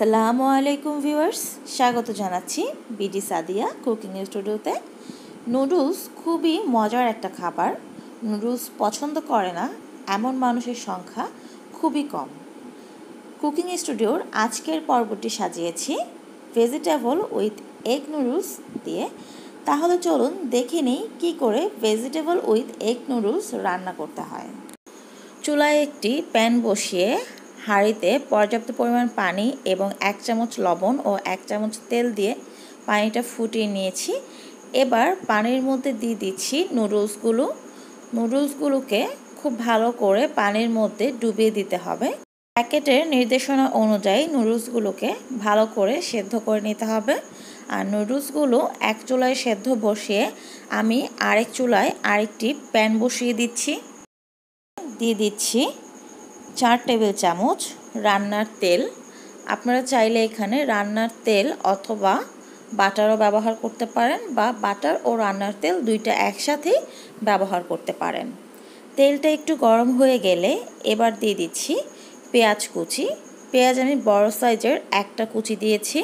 আসসালামু আলাইকুম ভিউয়ার্স, স্বাগত জানাচ্ছি বিডি সাদিয়া কুকিং স্টুডিওতে। নুডলস খুবই মজার একটা খাবার। নুডলস পছন্দ করে না, এমন মানুষের সংখ্যা খুবই কম। কুকিং স্টুডিওর আজকের পর্বটি সাজিয়েছি ভেজিটেবল উইথ এগ নুডলস দিয়ে। তাহলে চলুন দেখে নিই কী করে ভেজিটেবল উইথ এগ নুডলস রান্না করতে হয়। চুলায় একটি প্যান বসিয়ে হাঁড়িতে পর্যাপ্ত পরিমাণ পানি এবং এক চামচ লবণ ও এক চামচ তেল দিয়ে পানিটা ফুটিয়ে নিয়েছি। এবার পানির মধ্যে দিয়ে দিচ্ছি নুডলসগুলো। নুডলসগুলোকে খুব ভালো করে পানির মধ্যে ডুবিয়ে দিতে হবে। প্যাকেটের নির্দেশনা অনুযায়ী নুডলসগুলোকে ভালো করে সেদ্ধ করে নিতে হবে। আর নুডলসগুলো এক চুলায় সেদ্ধ বসিয়ে আমি আরেক চুলায় আরেকটি প্যান বসিয়ে দিচ্ছি। দিয়ে দিচ্ছি চার টেবিল চামচ রান্নার তেল। আপনারা চাইলে এখানে রান্নার তেল অথবা বাটারও ব্যবহার করতে পারেন বা বাটার ও রান্নার তেল দুইটা একসাথেই ব্যবহার করতে পারেন। তেলটা একটু গরম হয়ে গেলে এবার দিয়ে দিচ্ছি পেঁয়াজ কুচি। পেঁয়াজ আমি বড় সাইজের একটা কুচি দিয়েছি।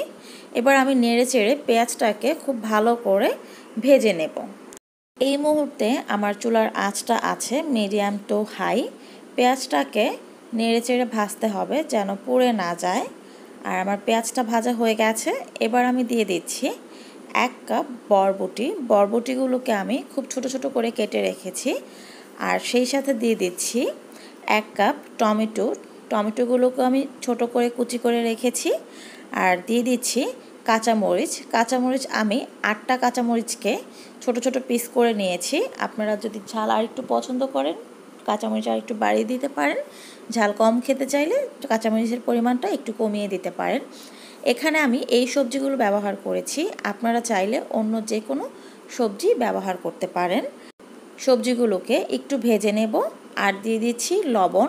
এবার আমি নেড়ে চেড়ে পেঁয়াজটাকে খুব ভালো করে ভেজে নেব। এই মুহূর্তে আমার চুলার আঁচটা আছে মিডিয়াম টু হাই। পেঁয়াজটাকে নেড়ে চেড়ে ভাজতে হবে যেন পুড়ে না যায়। আর আমার পেঁয়াজটা ভাজা হয়ে গেছে। এবার আমি দিয়ে দিচ্ছি এক কাপ বরবটি। বরবটিগুলোকে আমি খুব ছোট ছোট করে কেটে রেখেছি। আর সেই সাথে দিয়ে দিচ্ছি এক কাপ টমেটো। টমেটোগুলোকে আমি ছোট করে কুচি করে রেখেছি। আর দিয়ে দিচ্ছি কাঁচামরিচ। কাঁচামরিচ আমি আটটা কাঁচামরিচকে ছোট ছোট পিস করে নিয়েছি। আপনারা যদি ঝাল আর একটু পছন্দ করেন কাঁচামরিচ আর একটু বাড়িয়ে দিতে পারেন। ঝাল কম খেতে চাইলে কাঁচামরিচের পরিমাণটা একটু কমিয়ে দিতে পারেন। এখানে আমি এই সবজিগুলো ব্যবহার করেছি। আপনারা চাইলে অন্য যে কোনো সবজি ব্যবহার করতে পারেন। সবজিগুলোকে একটু ভেজে নেব আর দিয়ে দিচ্ছি লবণ।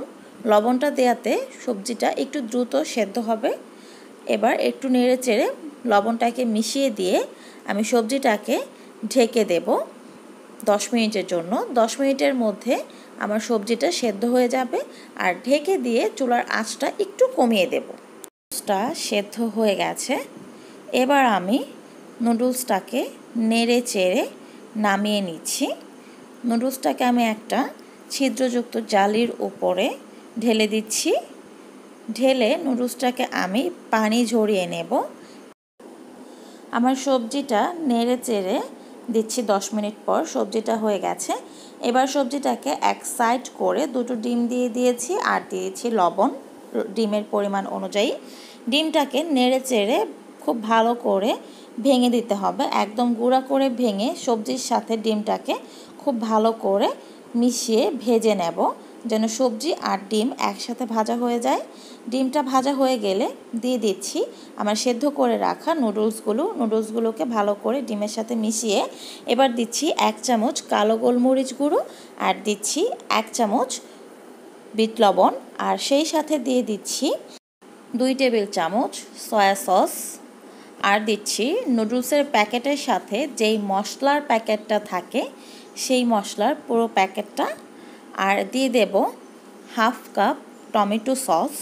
লবণটা দেওয়াতে সবজিটা একটু দ্রুত সেদ্ধ হবে। এবার একটু নেড়ে চেড়ে লবণটাকে মিশিয়ে দিয়ে আমি সবজিটাকে ঢেকে দেব। দশ মিনিটের জন্য। দশ মিনিটের মধ্যে আমার সবজিটা সেদ্ধ হয়ে যাবে আর ঢেকে দিয়ে চুলার আঁচটা একটু কমিয়ে দেব। নুডলসটা সেদ্ধ হয়ে গেছে। এবার আমি নুডলসটাকে নেড়ে চেড়ে নামিয়ে নিচ্ছি। নুডলসটাকে আমি একটা ছিদ্রযুক্ত জালির উপরে ঢেলে দিচ্ছি। ঢেলে নুডলসটাকে আমি পানি ঝরিয়ে নেব। আমার সবজিটা নেড়ে চেড়ে দিচ্ছি দশ মিনিট পর, সবজিটা হয়ে গেছে। এবার সবজিটাকে এক সাইড করে দুটো ডিম দিয়ে দিয়েছি আর দিয়েছি লবণ, ডিমের পরিমাণ অনুযায়ী। ডিমটাকে নেড়ে চেড়ে খুব ভালো করে ভেঙে দিতে হবে, একদম গুঁড়া করে ভেঙে সবজির সাথে ডিমটাকে খুব ভালো করে মিশিয়ে ভেজে নেব। যেন সবজি আর ডিম একসাথে ভাজা হয়ে যায়। ডিমটা ভাজা হয়ে গেলে দিয়ে দিচ্ছি আমার সেদ্ধ করে রাখা নুডলসগুলো। নুডলসগুলোকে ভালো করে ডিমের সাথে মিশিয়ে এবার দিচ্ছি এক চামচ কালো গোলমরিচ গুঁড়ো আর দিচ্ছি এক চামচ বিট লবণ। আর সেই সাথে দিয়ে দিচ্ছি দুই টেবিল চামচ সয়া সস। আর দিচ্ছি নুডলসের প্যাকেটের সাথে যেই মশলার প্যাকেটটা থাকে, সেই মশলার পুরো প্যাকেটটা আর দিয়ে দেব half cup tomato sauce.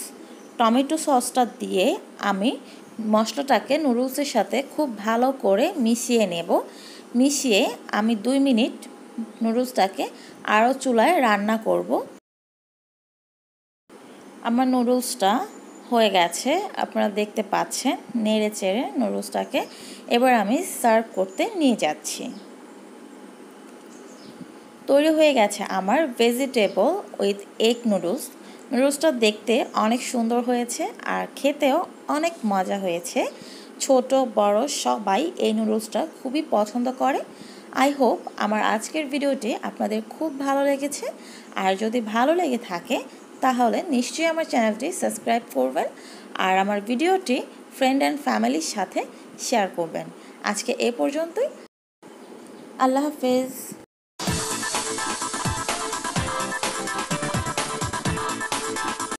Tomato সসটা দিয়ে আমি মশলাটাকে নুডলসের সাথে খুব ভালো করে মিশিয়ে নেব। মিশিয়ে আমি দুই মিনিট নুডলসটাকে আরও চুলায় রান্না করব। আমার নুডলসটা হয়ে গেছে, আপনারা দেখতে পাচ্ছেন, নেড়ে চেড়ে নুডলসটাকে এবার আমি সার্ভ করতে নিয়ে যাচ্ছি। তৈরি হয়ে গেছে আমার ভেজিটেবল উইথ এগ নুডলস নুডলসটা দেখতে অনেক সুন্দর হয়েছে আর খেতেও অনেক মজা হয়েছে। ছোট, বড় সবাই এই নুডলসটা খুবই পছন্দ করে। আই হোপ আমার আজকের ভিডিওটি আপনাদের খুব ভালো লেগেছে। আর যদি ভালো লেগে থাকে, তাহলে নিশ্চয়ই আমার চ্যানেলটি সাবস্ক্রাইব করবেন আর আমার ভিডিওটি ফ্রেন্ড অ্যান্ড ফ্যামিলির সাথে শেয়ার করবেন। আজকে এ পর্যন্তই। আল্লাহ হাফেজ।